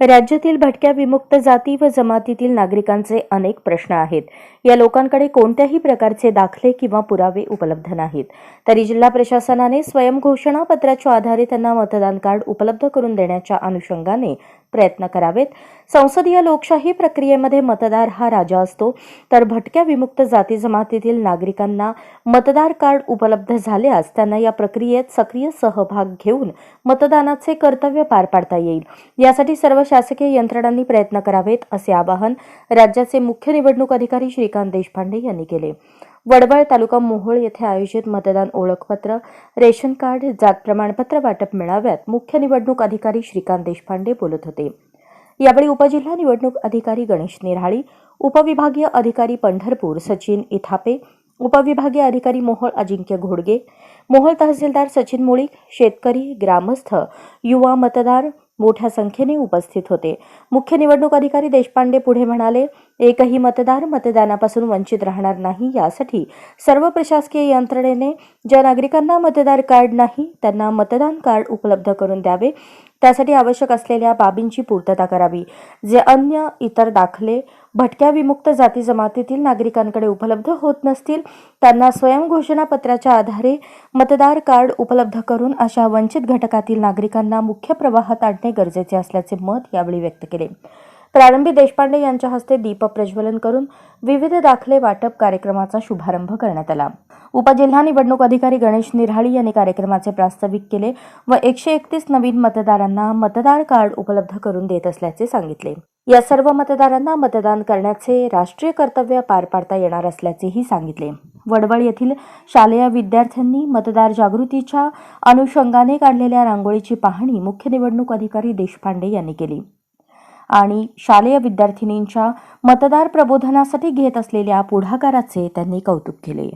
राज्यातील भटक्या विमुक्त जाती व जमातीतील नागरिकांचे अनेक प्रश्न आहेत. या लोकांकडे कोणत्याही प्रकारचे दाखले किंवा पुरावे उपलब्ध नाहीत. तरी जिल्हा प्रशासनाने स्वयंघोषणा पत्राच्या आधारे त्यांना मतदान कार्ड उपलब्ध करून देण्याच्या अनुषंगाने प्रयत्न करावेत. संसदीय लोकशाही प्रक्रियेमध्ये मतदार हा राजा असतो. तर भटक्या विमुक्त जाती जमातीतील नागरिकांना मतदार कार्ड उपलब्ध झाल्यास त्यांना या प्रक्रियेत सक्रिय सहभाग घेऊन मतदानाचे कर्तव्य पार पाडता येईल. यासाठी सर्व शासकीय यंत्रणांनी प्रयत्न करावेत असे आवाहन राज्याचे मुख्य निवडणूक अधिकारी श्रीकांत देशपांडे यांनी केले. वडवळ तालुका मोहोळ येथे आयोजित मतदान ओळखपत्र रेशन कार्ड जात प्रमाणपत्र वाटप मेळाव्यात मुख्य निवडणूक अधिकारी श्रीकांत देशपांडे बोलत होते. यावेळी उपजिल्हा निवडणूक अधिकारी गणेश निराळी उपविभागीय अधिकारी पंढरपूर सचिन इथापे उपविभागीय अधिकारी मोहोळ अजिंक्य घोडगे मोहोळ तहसीलदार सचिन मुळीक शेतकरी ग्रामस्थ युवा मतदार मोठ्या संख्येने उपस्थित होते. मुख्य निवडणूक अधिकारी देशपांडे पुढे म्हणाले एकही मतदार मतदानापासून वंचित राहणार नाही यासाठी सर्व प्रशासकीय यंत्रणेने ज्या नागरिकांना मतदार कार्ड नाही त्यांना मतदान कार्ड उपलब्ध करून द्यावे. त्यासाठी आवश्यक असलेल्या बाबींची पूर्तता करावी. जे अन्य इतर दाखले भटक्या विमुक्त जाती जमातीतील नागरिकांकडे उपलब्ध होत नसतील त्यांना स्वयंघोषणा पत्राच्या आधारे मतदार कार्ड उपलब्ध करून अशा वंचित घटकातील नागरिकांना मुख्य प्रवाहात आणणे गरजेचे असल्याचे मत यावेळी व्यक्त केले. प्रारंभी देशपांडे यांच्या हस्ते दीप प्रज्वलन करून विविध दाखले वाटप कार्यक्रमाचा शुभारंभ करण्यात आला. उपजिल्हा निवडणूक अधिकारी गणेश निराळी यांनी कार्यक्रमाचे प्रास्ताविक केले व एकशे एकतीस नवीन मतदारांना मतदार कार्ड उपलब्ध करून देत असल्याचे सांगितले. या सर्व मतदारांना मतदान करण्याचे राष्ट्रीय कर्तव्य पार पाडता येणार असल्याचेही सांगितले. वडवळ येथील शालेय विद्यार्थ्यांनी मतदार जागृतीच्या अनुषंगाने काढलेल्या रांगोळीची पाहणी मुख्य निवडणूक अधिकारी देशपांडे यांनी केली. आणि शालेय विद्यार्थिनींच्या मतदार प्रबोधनासाठी घेत असलेल्या पुढाकाराचे त्यांनी कौतुक केले.